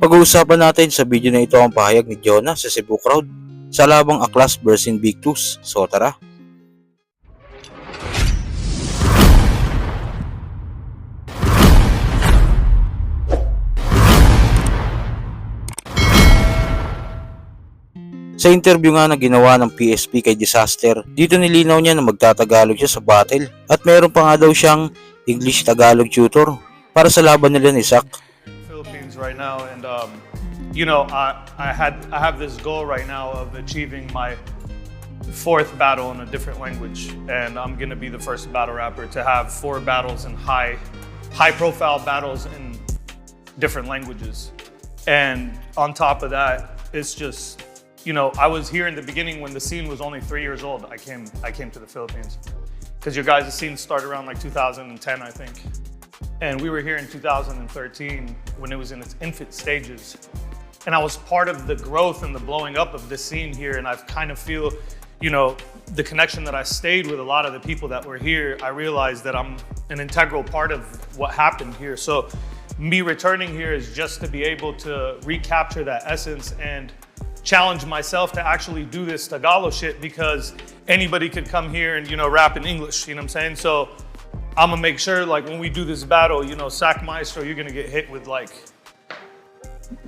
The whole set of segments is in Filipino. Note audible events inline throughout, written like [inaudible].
Pag-uusapan natin sa video na ito ang pahayag ni Jonah sa Cebu Crowd sa labang Aklas vs Invictus. So tara! Sa interview nga na ginawa ng PSP kay Disaster, dito nilinaw niya na magtatagalog siya sa battle at meron pa nga daw siyang English-Tagalog tutor para sa laban nila ni Zack. Right now, and um, you know, I, I had I have this goal right now of achieving my fourth battle in a different language, and I'm gonna be the first battle rapper to have four battles in high high profile battles in different languages, and on top of that, it's just you know, I was here in the beginning when the scene was only three years old. I came I came to the Philippines because your guys' scene started around like 2010, I think. And we were here in 2013 when it was in its infant stages. And I was part of the growth and the blowing up of this scene here. And I've kind of feel, you know, the connection that I stayed with a lot of the people that were here. I realized that I'm an integral part of what happened here. So me returning here is just to be able to recapture that essence and challenge myself to actually do this Tagalog shit because anybody could come here and, you know, rap in English, you know what I'm saying? So I'm gonna make sure, like, when we do this battle, you know, Sack Maestro, you're gonna get hit with like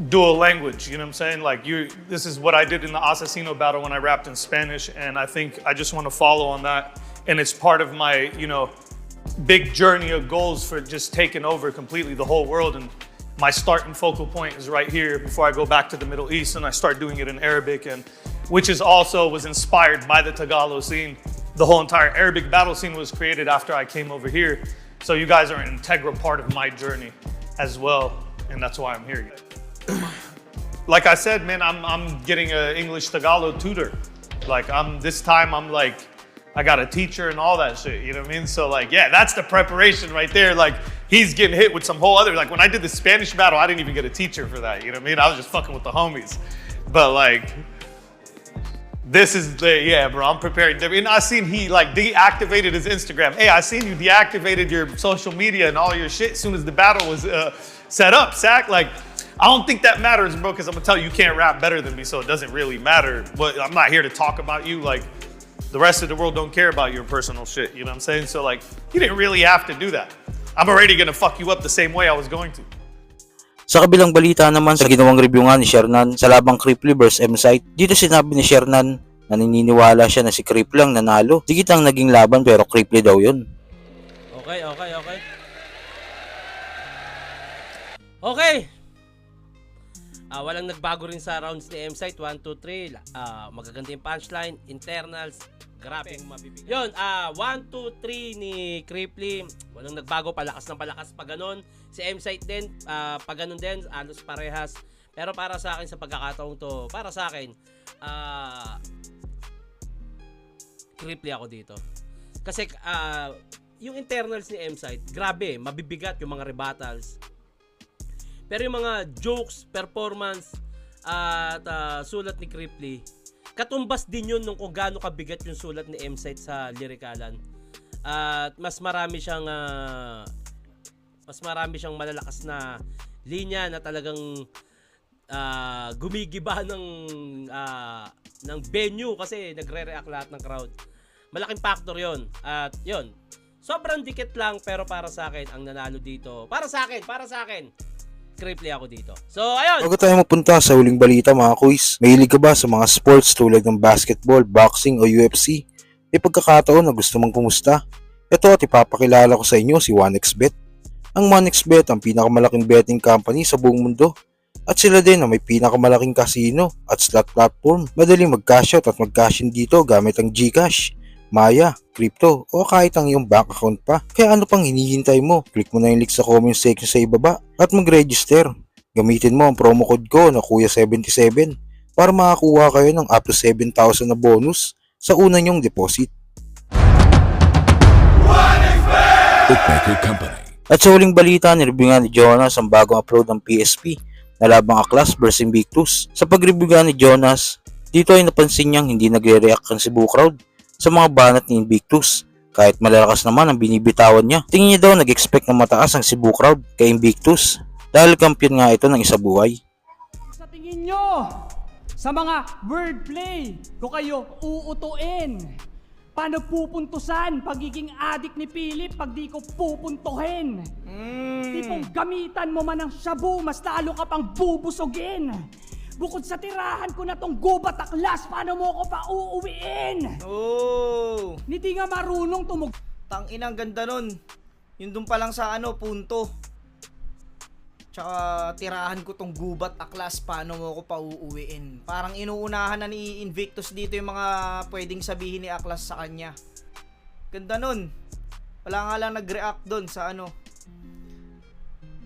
dual language. You know what I'm saying? Like, you, this is what I did in the Asesino battle when I rapped in Spanish, and I think I just want to follow on that, and it's part of my, you know, big journey of goals for just taking over completely the whole world. And my start and focal point is right here before I go back to the Middle East, and I start doing it in Arabic, and which is also was inspired by the Tagalog scene. The whole entire Arabic battle scene was created after I came over here. So you guys are an integral part of my journey as well, and that's why I'm here. [clears throat] like I said, man, I'm I'm getting an English Tagalog tutor. Like I'm this time I'm like I got a teacher and all that shit. You know what I mean? So like yeah, that's the preparation right there. Like he's getting hit with some whole other like when I did the Spanish battle, I didn't even get a teacher for that. You know what I mean? I was just fucking with the homies. But like this is the yeah, bro. I'm preparing. And I seen he like deactivated his Instagram. Hey, I seen you deactivated your social media and all your shit as soon as the battle was uh, set up. Sack like. I don't think that matters, bro, because I'm gonna tell you you can't rap better than me, so it doesn't really matter. But I'm not here to talk about you. Like the rest of the world don't care about your personal shit. You know what I'm saying? So like you didn't really have to do that. I'm already gonna fuck you up the same way I was going to. Sa kabilang balita naman sa ginawang review nga ni Shernan sa labang Cripply vs M-Site, dito sinabi ni Shernan na naniniwala siya na si Creep lang nanalo. Digit ang naging laban pero Cripply daw yun. Okay, okay, okay. Okay. Ah, walang nagbago rin sa rounds ni M-Site 1 2 3. Ah, magaganda yung punchline, internals, grabe. Yun, ah 1 2 3 ni Cripply. Walang nagbago, palakas ng palakas pa ganun. Si M-Site din, ah pa ganun din, alos parehas. Pero para sa akin sa pagkakataong to, para sa akin, ah Cripply ako dito. Kasi ah yung internals ni M-Site, grabe, mabibigat yung mga rebuttals. Pero yung mga jokes, performance, at ah, sulat ni Cripply, katumbas din yun nung kung gaano kabigat yung sulat ni M-Site sa lyrikalan. At mas marami siyang ah, mas marami siyang malalakas na linya na talagang ah, gumigiba [laughs] ng ah, ng venue kasi nagre-react lahat ng crowd. Malaking factor 'yon. At 'yon. Sobrang dikit lang pero para sa akin ang nanalo dito. Para sa akin, para sa akin. Cripply ako dito. So, ayun. Bago tayo mapunta sa huling balita mga kuys, mahilig ka ba sa mga sports tulad ng basketball, boxing o UFC? May pagkakataon na gusto mong kumusta? Ito at ipapakilala ko sa inyo si 1xBet. Ang 1xBet ang pinakamalaking betting company sa buong mundo. At sila din ang may pinakamalaking casino at slot platform. Madaling mag-cash out at mag-cash in dito gamit ang GCash. Maya, crypto, o kahit ang iyong bank account pa. Kaya ano pang hinihintay mo? Click mo na yung link sa comment section sa ibaba at mag-register. Gamitin mo ang promo code ko na Kuya77 para makakuha kayo ng up to 7,000 na bonus sa una nyong deposit. Bookmaker Company. At sa huling balita, nireview nga ni Jonas ang bagong upload ng PSP na labang Aklas vs Invictus. Sa pag-review ni Jonas, dito ay napansin niyang hindi nagre-react ang Cebu crowd sa mga banat ni Invictus kahit malalakas naman ang binibitawan niya. Tingin niya daw nag-expect na mataas ang Cebu crowd kay Invictus dahil kampiyon nga ito ng isa buhay. ninyo sa mga wordplay ko kayo uutuin. Paano pupuntusan pagiging adik ni Philip pag di ko pupuntuhin? Tipong gamitan mo man ng shabu, mas lalo ka pang bubusogin. Bukod sa tirahan ko na tong gubat aklas, paano mo ko pa uuwiin? Oh, Hindi nga marunong tumug... tang inang ganda nun. Yun dun pa lang sa ano, punto. Tsaka tirahan ko tong gubat aklas, paano mo ko pa uuwiin. Parang inuunahan na ni Invictus dito yung mga pwedeng sabihin ni Aklas sa kanya. Ganda nun. Wala nga lang nag-react dun sa ano.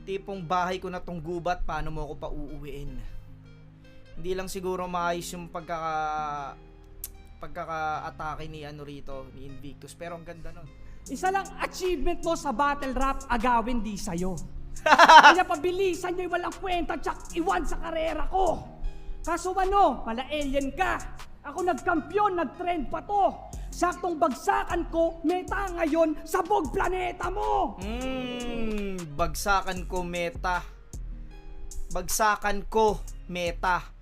Tipong bahay ko na tong gubat, paano mo ko pa uuwiin. Hindi lang siguro maayos yung pagkaka pagkaka-atake ni ano rito, ni Invictus. Pero ang ganda nun. Isa lang achievement mo sa battle rap, agawin di sa'yo. [laughs] Kaya pabilisan nyo yung walang kwenta tsak iwan sa karera ko. Kaso ano, pala alien ka. Ako nagkampiyon, nagtrend pa to. Saktong bagsakan ko, meta ngayon sa bog planeta mo. Mm, bagsakan ko meta. Bagsakan ko meta.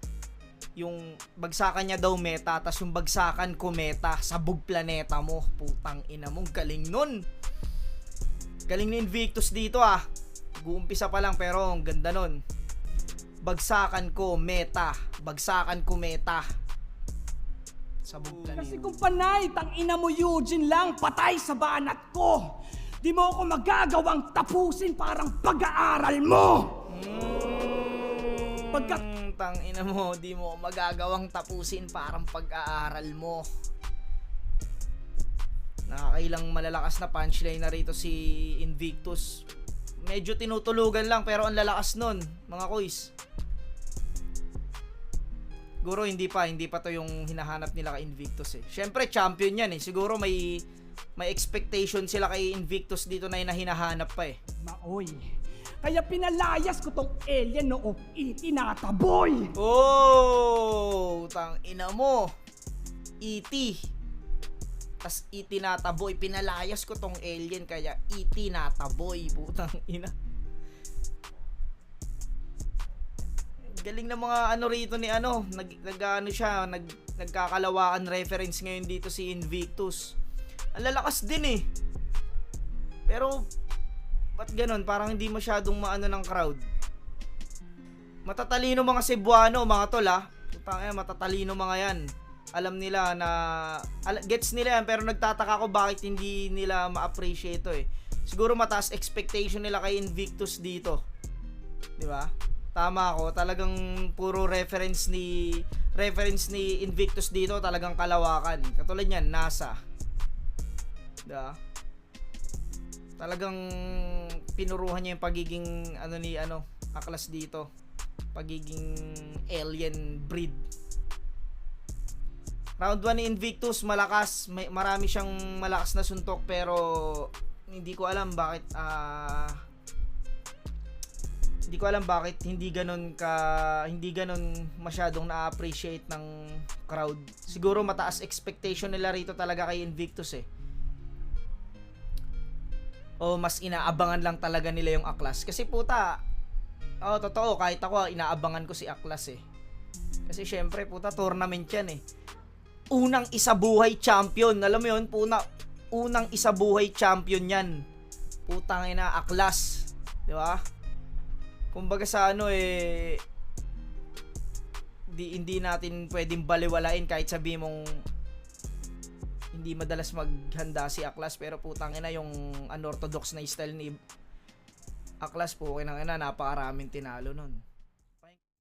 Yung bagsakan niya daw meta, tas yung bagsakan ko meta sa bug planeta mo. Putang ina mong galing nun. Galing ni Invictus dito ah. Guumpisa pa lang pero ang ganda nun. Bagsakan ko meta. Bagsakan ko meta. Sa bug planeta. Kasi kung panay, tang ina mo Eugene lang, patay sa banat ko. Di mo ako magagawang tapusin parang pag-aaral mo. Mm, tang ina mo, di mo magagawang tapusin parang pag-aaral mo. Nakakailang malalakas na punchline na rito si Invictus. Medyo tinutulugan lang pero ang lalakas nun, mga kuys. Siguro hindi pa, hindi pa to yung hinahanap nila kay Invictus eh. Siyempre champion yan eh. Siguro may may expectation sila kay Invictus dito na hinahanap pa eh. Maoy. Kaya pinalayas ko tong alien noo itinataboy. Oh, tang ina mo. E.T. Tas itinataboy. Pinalayas ko tong alien kaya itinataboy. Putang ina. Galing ng mga ano rito ni ano, nag, nag ano siya, nag, nagkakalawaan reference ngayon dito si Invictus. Ang lalakas din eh. Pero, ba't ganun? Parang hindi masyadong maano ng crowd. Matatalino mga Cebuano, mga tol ah. Putang matatalino mga yan. Alam nila na al- gets nila yan pero nagtataka ko bakit hindi nila ma-appreciate to eh. Siguro mataas expectation nila kay Invictus dito. 'Di ba? Tama ako, talagang puro reference ni reference ni Invictus dito talagang kalawakan. Katulad niyan, NASA. 'Di ba? Talagang pinuruhan niya yung pagiging ano ni ano, aklas dito pagiging alien breed. Round 1 ni Invictus, malakas, may, marami siyang malakas na suntok pero hindi ko alam bakit ah hindi ko alam bakit hindi ganon ka hindi ganon masyadong na-appreciate ng crowd. Siguro mataas expectation nila rito talaga kay Invictus eh. O mas inaabangan lang talaga nila yung Aklas kasi puta Oo, totoo. Kahit ako, inaabangan ko si Aklas eh. Kasi syempre, puta, tournament yan eh. Unang isabuhay champion. Alam mo yun, puna, unang isabuhay champion yan. Putang ina, Aklas. Di ba? Kumbaga sa ano eh, di, hindi natin pwedeng baliwalain kahit sabi mong hindi madalas maghanda si Aklas pero putang ina yung unorthodox na style ni Aklas po, kinang ina, napakaraming tinalo nun.